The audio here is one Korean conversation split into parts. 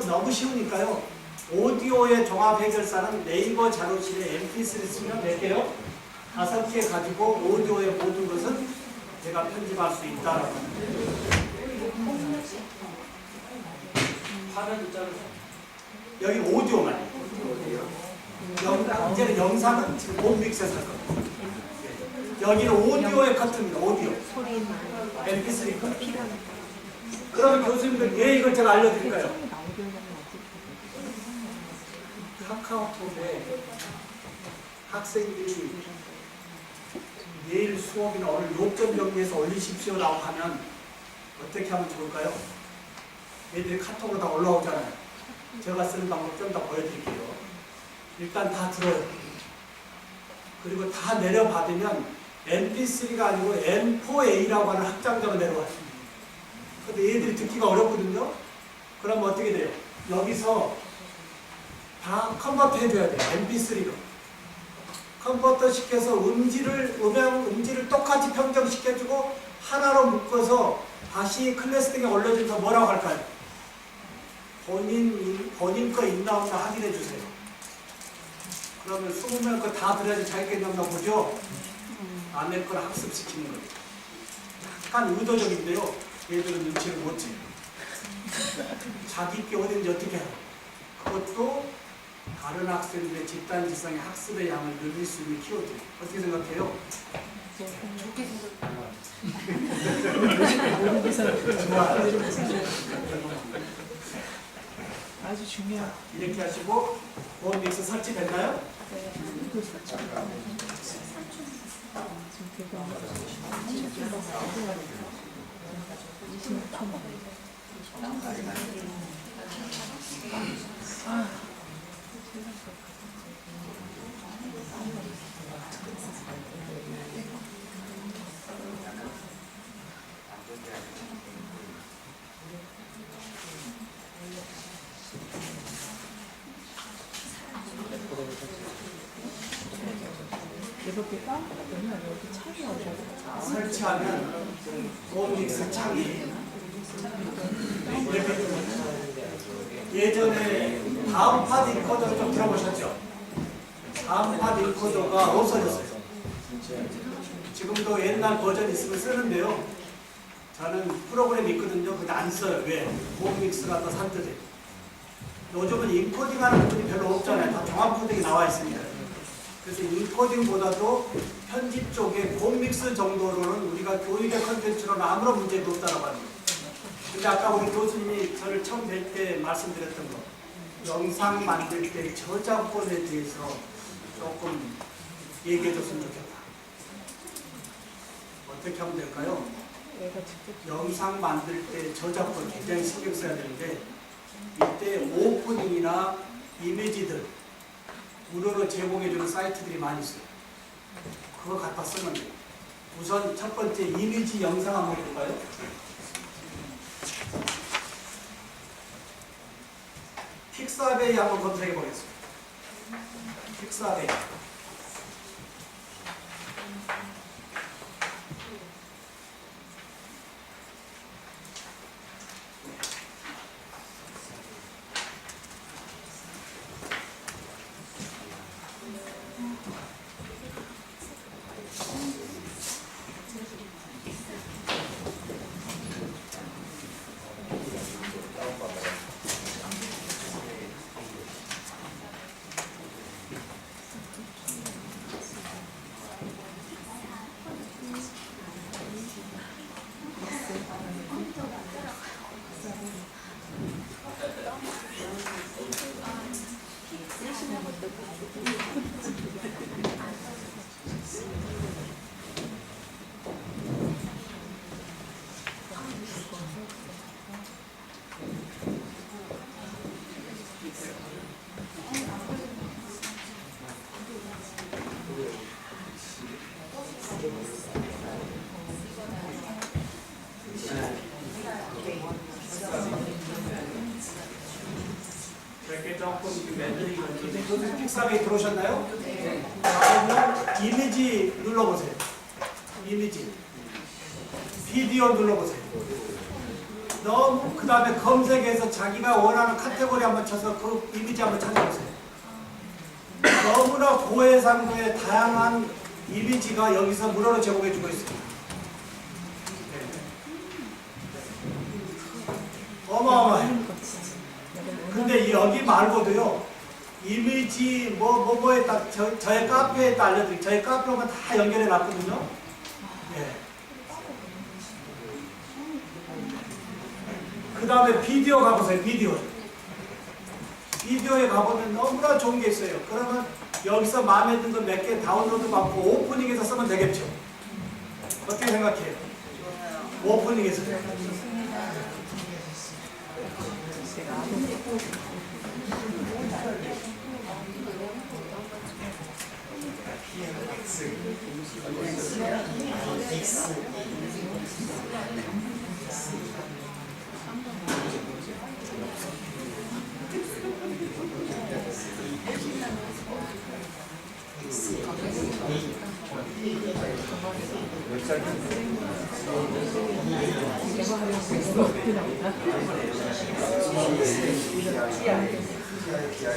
하나로 너무 쉬우니까요. 오디오의 종합 해결사는 네이버 자료실에 mp3 쓰면 될게요. 다섯 개 가지고 오디오의 모든 것은 제가 편집할 수 있다라고 합니다. 화면도 자르 여기 오디오만. 영, 이제는 영상은 지금 본 믹스에서 할 겁니다. 여기는 오디오의 커트입니다. 오디오. 소리만 mp3 커트. 필요한 그러면 교수님들 왜 이걸 제가 알려드릴까요? 카카오톡에 학생들이 내일 수업이나 오늘 요점 정리해서 올리십시오라고 하면 어떻게 하면 좋을까요? 얘들이 카톡으로 다 올라오잖아요. 제가 쓰는 방법 좀 더 보여드릴게요. 일단 다 들어요. 그리고 다 내려받으면 MP3가 아니고 M4A라고 하는 확장자로 내려왔습니다. 근데 얘들이 듣기가 어렵거든요. 그러면 어떻게 돼요? 여기서 다 컨버터 해줘야 돼요. MP3로. 컨버터 시켜서 음질을, 음향, 음질을 똑같이 평정시켜주고 하나로 묶어서 다시 클래스 등에 올려줘서 뭐라고 할까요? 본인, 본인 거 있나 없나 확인해 주세요. 그러면 20명 거 다 들어야지 없나 보죠? 안낼 거를 학습시키는 거예요. 약간 의도적인데요. 얘들은 눈치를 못 채요. 자기 게 어딘지 어떻게 알아? 그것도 다른 학생들의 집단 지성의 학습의 양을 늘릴 수 있는 키워드. 어떻게 생각해요? 좋아. 아주 중요한 이렇게 하시고 보험 믹스 설치됐나요? 이렇게 깜빡이면 여기 차이 오셔서 설치하면 보험 믹스 창이 이렇게 뜹니다. 예전에 다음팟 인코더를 좀 들어보셨죠? 다음팟 인코더가 없어졌어요. 지금도 옛날 버전 있으면 쓰는데요. 저는 프로그램이 있거든요. 근데 안 써요. 왜? 보험 믹스가 더 산뜻해. 요즘은 인코딩 하는 부분이 별로 없잖아요. 다 종합 코딩이 나와 있으니까. 그래서 인코딩보다도 편집 쪽에 보험 믹스 정도로는 우리가 교육의 컨텐츠로는 아무런 문제도 없다라고 합니다. 근데 아까 우리 교수님이 저를 처음 뵐 때 말씀드렸던 거 영상 만들 때 저작권에 대해서 조금 얘기해 줬으면 좋겠다. 어떻게 하면 될까요? 영상 만들 때 저작권 굉장히 신경 써야 되는데 이때 오프닝이나 이미지들 무료로 제공해주는 사이트들이 많이 있어요. 그거 갖다 쓰면 돼요. 우선 첫 번째 이미지 영상 한번 볼까요? 픽사베이 한번 검색해 조금 매듭이 교수님 픽사베이 들어오셨나요? 자, 그러면 이미지 눌러보세요. 이미지. 비디오 눌러보세요. 너무 그 다음에 검색해서 자기가 원하는 카테고리 한번 쳐서 그 이미지 한번 찾아보세요. 너무나 고해상도의 다양한 이미지가 여기서 무료로 제공해주고 있습니다. 어마어마해요. 근데 여기 말고도요 이미지 뭐 뭐 뭐에 딱 저, 저의 카페에 딱 알려드릴게요. 저희 카페 오면 다 연결해 놨거든요. 예. 그 다음에 비디오 가보세요. 비디오. 비디오에 가보면 너무나 좋은 게 있어요. 그러면 여기서 마음에 든거몇 개 다운로드 받고 오프닝에서 쓰면 되겠죠. 어떻게 생각해요? 오프닝에서. X.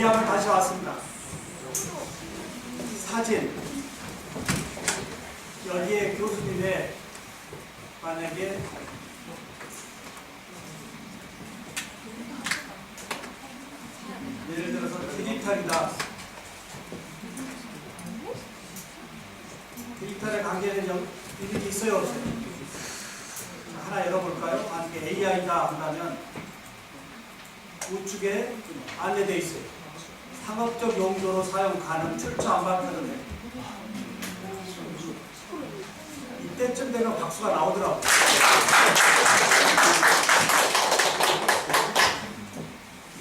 면 다시 왔습니다. 사진. 여기에 교수님의 만약에 예를 들어서 디지털이다. 디지털에 영- 이미지 있어요, 없어요? 자, 하나 열어볼까요? 만약에 AI다 한다면 우측에 안내되어 있어요. 상업적 용도로 사용 가능 출처 안 밝혀도 돼. 이때쯤 되면 박수가 나오더라고.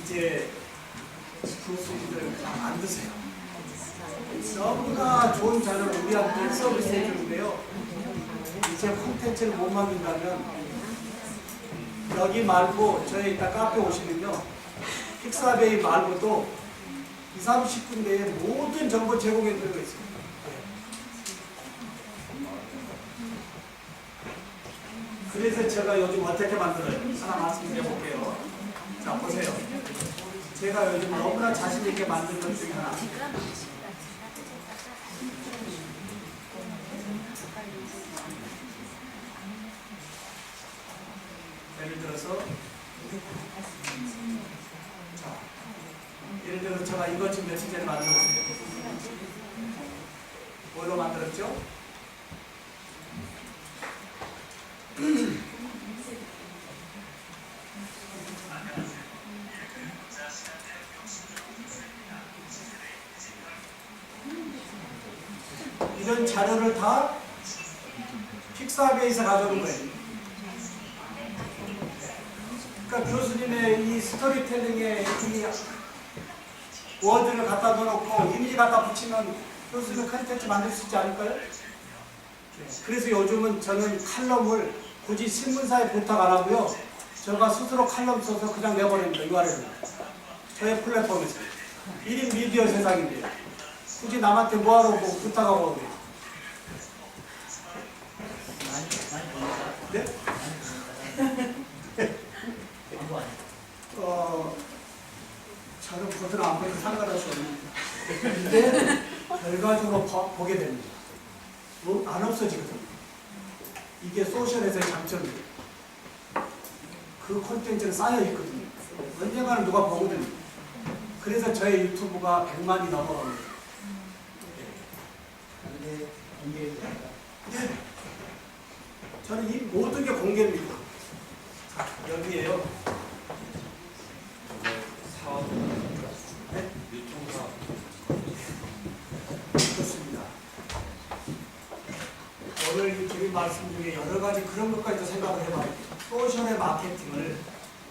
이제 교수님들 안 드세요. 너무나 좋은 자료를 우리한테 서비스 해주는데요. 이제 콘텐츠를 못 만든다면 여기 말고 저희 이따 카페 오시면요. 픽사베이 말고도 2, 30분 내에 모든 정보 제공해 드리고 있습니다. 그래서 제가 요즘 어떻게 만들어요? 하나 말씀드려 볼게요. 자, 보세요. 제가 요즘 너무나 자신 있게 만든 것 중에 하나. 예를 들어서 자, 예를 들어서 제가 전에 만들었어요. 뭘로 만들었죠? 이런 자료를 다 픽사베이에서 가져온 거예요. 그러니까 교수님의 이 스토리텔링에 이 워드를 갖다 넣어놓고 이미지 갖다 붙이면 교수님 컨텐츠 만들 수 있지 않을까요? 그래서 요즘은 저는 칼럼을 굳이 신문사에 부탁 안 하고요. 제가 스스로 칼럼 써서 그냥 내버립니다. URL을. 저의 플랫폼에서. 1인 미디어 세상인데요. 굳이 남한테 뭐하러 뭐 부탁하고 그래요. 네? 어, 저는 보든 안 보든 상관할 수 없는데 근데 결과적으로 보, 보게 됩니다. 뭐, 안 없어지거든요. 이게 소셜에서의 장점이에요. 그 콘텐츠는 쌓여 있거든요. 언젠가는 누가 보거든요. 그래서 저의 유튜브가 100만이 넘어갑니다. 네. 저는 이 모든 게 공개입니다. 자, 여기에요. 사업 네? 유튜브 사업 좋습니다. 오늘 이 드린 말씀 중에 여러 가지 그런 것까지도 생각을 해봐야 돼요. 소셜의 마케팅을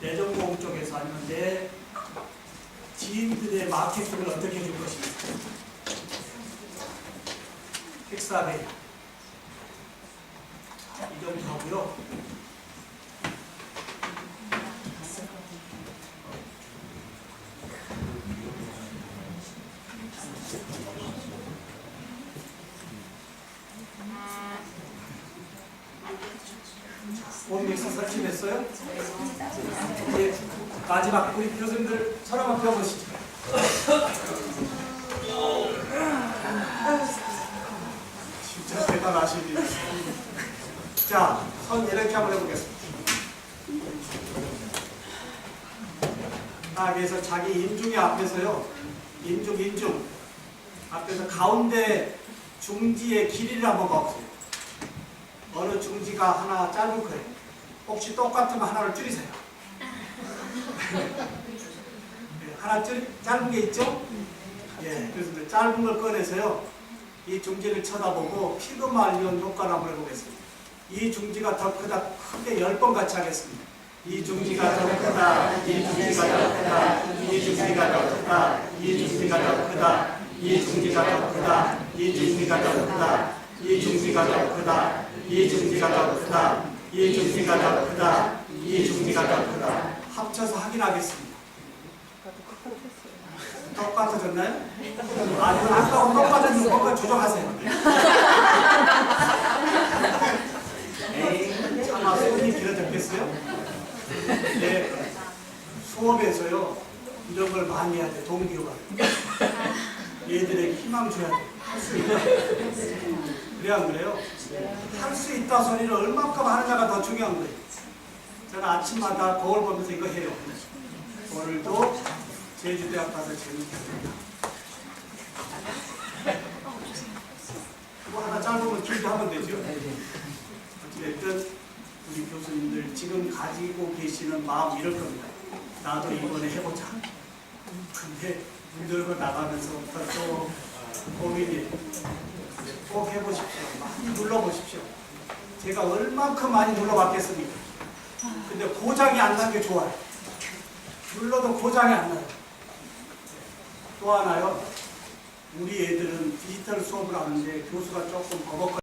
내 전공 쪽에서 아니면 내 지인들의 마케팅을 어떻게 해줄 것인가. 픽사베이. 이 정도 하고요. 원 믹스 설치됐어요? 이제 마지막 우리 교수님들 서로 한번 펴보시죠. 진짜 대단하십니다. 자, 선 이렇게 한번 해보겠습니다. 아, 그래서 자기 인중의 앞에서요. 인중, 인중. 앞에서 가운데 중지의 길이를 한번 봐보세요. 어느 중지가 하나 짧을 거예요. 혹시 똑같으면 하나를 줄이세요. 네, 하나 줄, 짧은 게 있죠? 예, 그래서 짧은 걸 꺼내서요. 이 중지를 쳐다보고 피그말리온 효과를 한번 해보겠습니다. 이 중지가 더 크다, 크게 열 번 같이 하겠습니다. 이 중지가 더 크다, 이 중지가 더 크다, 이 중지가 더 크다, 이 중지가 더 크다, 이 중지가 더 크다, 이 중지가 더 크다, 이 중지가 더 크다, 이 중지가 더 크다, 이 중지가 더 크다, 이 중지가 더 크다. 합쳐서 확인하겠습니다. 똑같아졌나요? 아니면 아까하고 똑같았는데 뭔가 조정하세요. 에이, 차마 손이 길어졌겠어요? 네, 수업에서요, 이런 걸 많이 해야 돼, 동기가. 얘들에게 희망 줘야 돼. 할수 있다. 그래, 안 그래요? 할 수 있다 소리를 얼만큼 하느냐가 더 중요한 거예요. 저는 아침마다 거울 보면서 이거 해요. 오늘도 제주대학 가서 재밌게 합니다. 그거 하나 짧으면 길게 하면 되죠. 어찌됐든 우리 교수님들 지금 가지고 계시는 마음 이럴 겁니다. 나도 이번에 해보자. 근데 문 열고 나가면서부터 또 고민이 꼭 해보십시오. 많이 눌러보십시오. 제가 얼만큼 많이 눌러봤겠습니까? 근데 고장이 안 난 게 좋아요. 눌러도 고장이 안 나요. 또 하나요. 우리 애들은 디지털 수업을 하는데 교수가 조금 버벅거려.